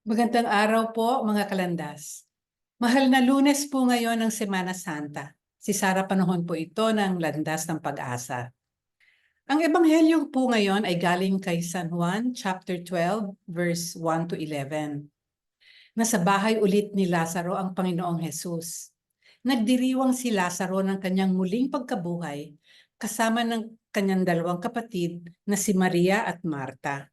Magandang araw po mga kalandas. Mahal na lunes po ngayon ng Semana Santa. Si Sara panahon po ito ng landas ng pag-asa. Ang ebanghelyo po ngayon ay galing kay San Juan chapter 12 verse 1 to 11. Nasa bahay ulit ni Lazaro ang Panginoong Hesus. Nagdiriwang si Lazaro ng kanyang muling pagkabuhay kasama ng kanyang dalawang kapatid na si Maria at Marta.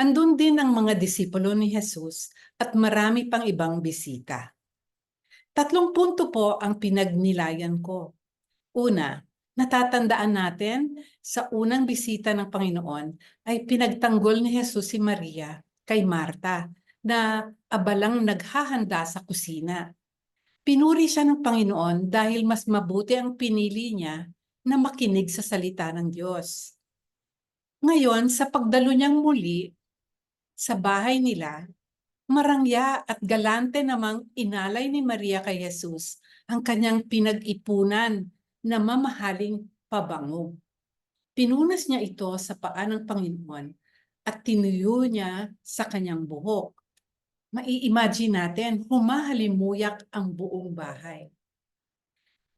Andun din ang mga disipulo ni Jesus at marami pang ibang bisita. Tatlong punto po ang pinagnilayan ko. Una, natatandaan natin sa unang bisita ng Panginoon ay pinagtanggol ni Jesus si Maria kay Marta na abalang naghahanda sa kusina. Pinuri siya ng Panginoon dahil mas mabuti ang pinili niya na makinig sa salita ng Diyos. Ngayon, sa pagdalo niyang muli sa bahay nila, marangya at galante namang inalay ni Maria kay Jesus ang kanyang pinag-ipunan na mamahaling pabango. Pinunas niya ito sa paa ng Panginoon at tinuyo niya sa kanyang buhok. Mai-imagine natin, humahalimuyak ang buong bahay.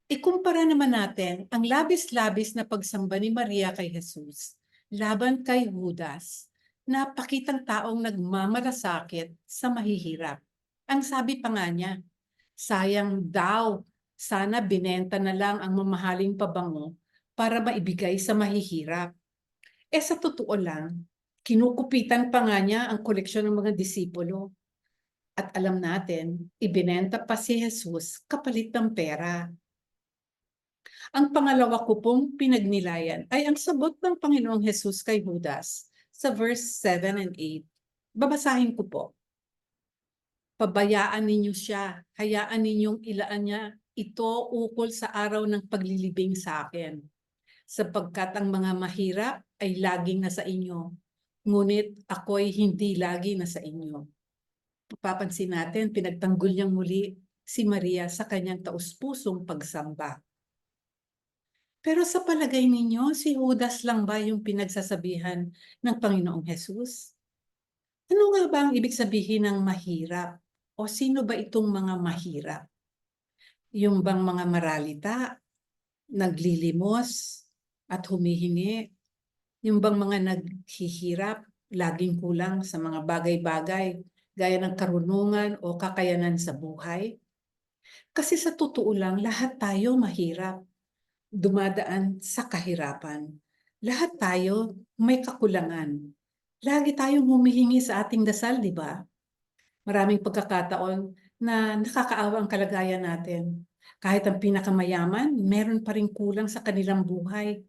Ikumpara naman natin ang labis-labis na pagsamba ni Maria kay Jesus laban kay Judas na pakitang taong nagmamalasakit sa mahihirap. Ang sabi pa nga niya, sayang daw, sana binenta na lang ang mamahaling pabango para maibigay sa mahihirap. Eh sa totoo lang, kinukupitan pa nga niya ang koleksyon ng mga disipulo. At alam natin, ibinenta pa si Jesus kapalit ng pera. Ang pangalawa ko pong pinagnilayan ay ang sagot ng Panginoong Jesus kay Judas sa verse 7 and 8. Babasahin ko po. Pabayaan ninyo siya, hayaan ninyong ilaan niya ito ukol sa araw ng paglilibing sa akin. Sapagkat ang mga mahirap ay laging nasa inyo, ngunit ako'y hindi lagi nasa inyo. Papansin natin, pinagtanggol niyang muli si Maria sa kanyang taus-pusong pagsamba. Pero sa palagay ninyo, si Judas lang ba yung pinagsasabihan ng Panginoong Hesus? Ano nga ba ang ibig sabihin ng mahirap? O sino ba itong mga mahirap? Yung bang mga maralita, naglilimos at humihingi? Yung bang mga naghihirap, laging kulang sa mga bagay-bagay, gaya ng karunungan o kakayanan sa buhay? Kasi sa totoo lang, lahat tayo mahirap dumadaan sa kahirapan. Lahat tayo may kakulangan. Lagi tayong humihingi sa ating dasal, di ba? Maraming pagkakataon na nakakaawa ang kalagayan natin. Kahit ang pinakamayaman, meron pa rin kulang sa kanilang buhay.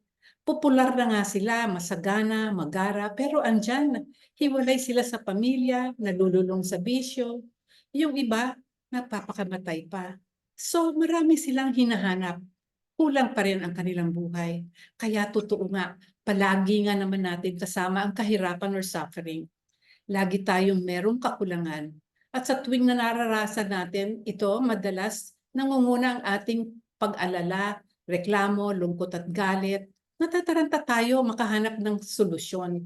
Popular na nga sila, masagana, magara, pero andyan, hiwalay sila sa pamilya, nalululong sa bisyo. Yung iba, napapakamatay pa. So marami silang hinahanap kulang pa rin ang kanilang buhay. Kaya totoo nga, palagi nga naman natin kasama ang kahirapan or suffering. Lagi tayong merong kakulangan. At sa tuwing na nararasan natin, ito madalas nangunguna ang ating pag-alala, reklamo, lungkot at galit. Natataranta tayo makahanap ng solusyon.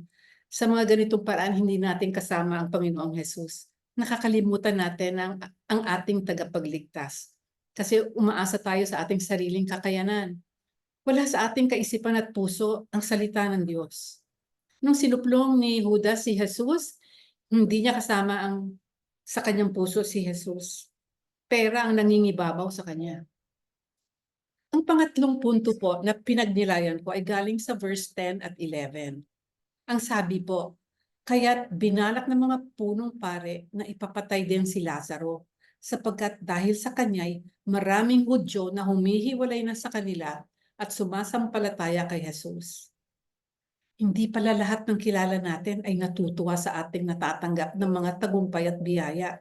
Sa mga ganitong paraan, hindi natin kasama ang Panginoong Hesus. Nakakalimutan natin ang, ang ating tagapagligtas kasi umaasa tayo sa ating sariling kakayanan. Wala sa ating kaisipan at puso ang salita ng Diyos. Nung sinuplong ni Judas si Jesus, hindi niya kasama ang sa kanyang puso si Jesus. Pera ang nangingibabaw sa kanya. Ang pangatlong punto po na pinagnilayan ko ay galing sa verse 10 at 11. Ang sabi po, kaya't binalak ng mga punong pare na ipapatay din si Lazaro sapagkat dahil sa kanya'y maraming Hudyo na humihiwalay na sa kanila at sumasampalataya kay Jesus. Hindi pala lahat ng kilala natin ay natutuwa sa ating natatanggap ng mga tagumpay at biyaya.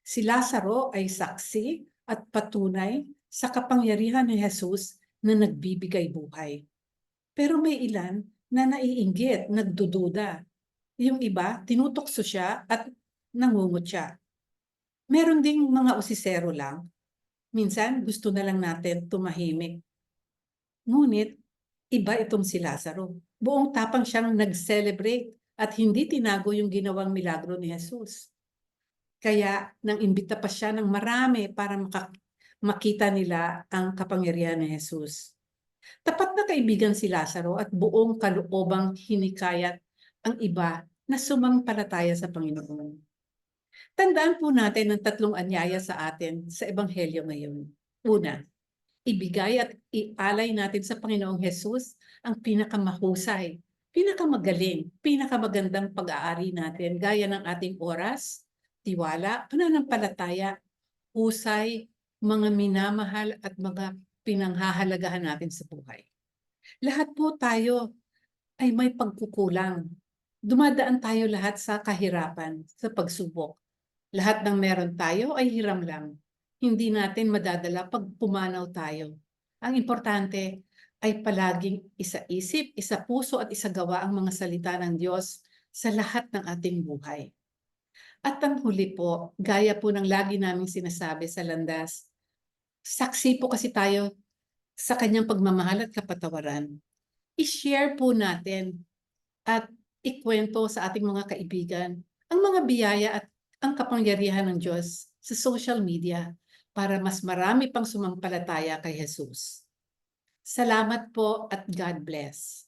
Si Lazaro ay saksi at patunay sa kapangyarihan ni Jesus na nagbibigay buhay. Pero may ilan na naiinggit, nagdududa. Yung iba, tinutokso siya at nangungot siya. Meron ding mga usisero lang. Minsan, gusto na lang natin tumahimik. Ngunit, iba itong si Lazaro. Buong tapang siyang nag-celebrate at hindi tinago yung ginawang milagro ni Jesus. Kaya nang imbita pa siya ng marami para makita nila ang kapangyarihan ni Jesus. Tapat na kaibigan si Lazaro at buong kaloobang hinikayat ang iba na sumampalataya sa Panginoon. Tandaan po natin ang tatlong anyaya sa atin sa Ebanghelyo ngayon. Una, ibigay at ialay natin sa Panginoong Jesus ang pinakamahusay, pinakamagaling, pinakamagandang pag-aari natin gaya ng ating oras, tiwala, pananampalataya, husay, mga minamahal at mga pinanghahalagahan natin sa buhay. Lahat po tayo ay may pagkukulang. Dumadaan tayo lahat sa kahirapan, sa pagsubok. Lahat ng meron tayo ay hiram lang. Hindi natin madadala pag pumanaw tayo. Ang importante ay palaging isa-isip, isa-puso at isa-gawa ang mga salita ng Diyos sa lahat ng ating buhay. At ang huli po, gaya po ng lagi naming sinasabi sa landas, saksi po kasi tayo sa kanyang pagmamahal at kapatawaran. I-share po natin at ikwento sa ating mga kaibigan ang mga biyaya at ang kapangyarihan ng Diyos sa social media para mas marami pang sumampalataya kay Jesus. Salamat po at God bless.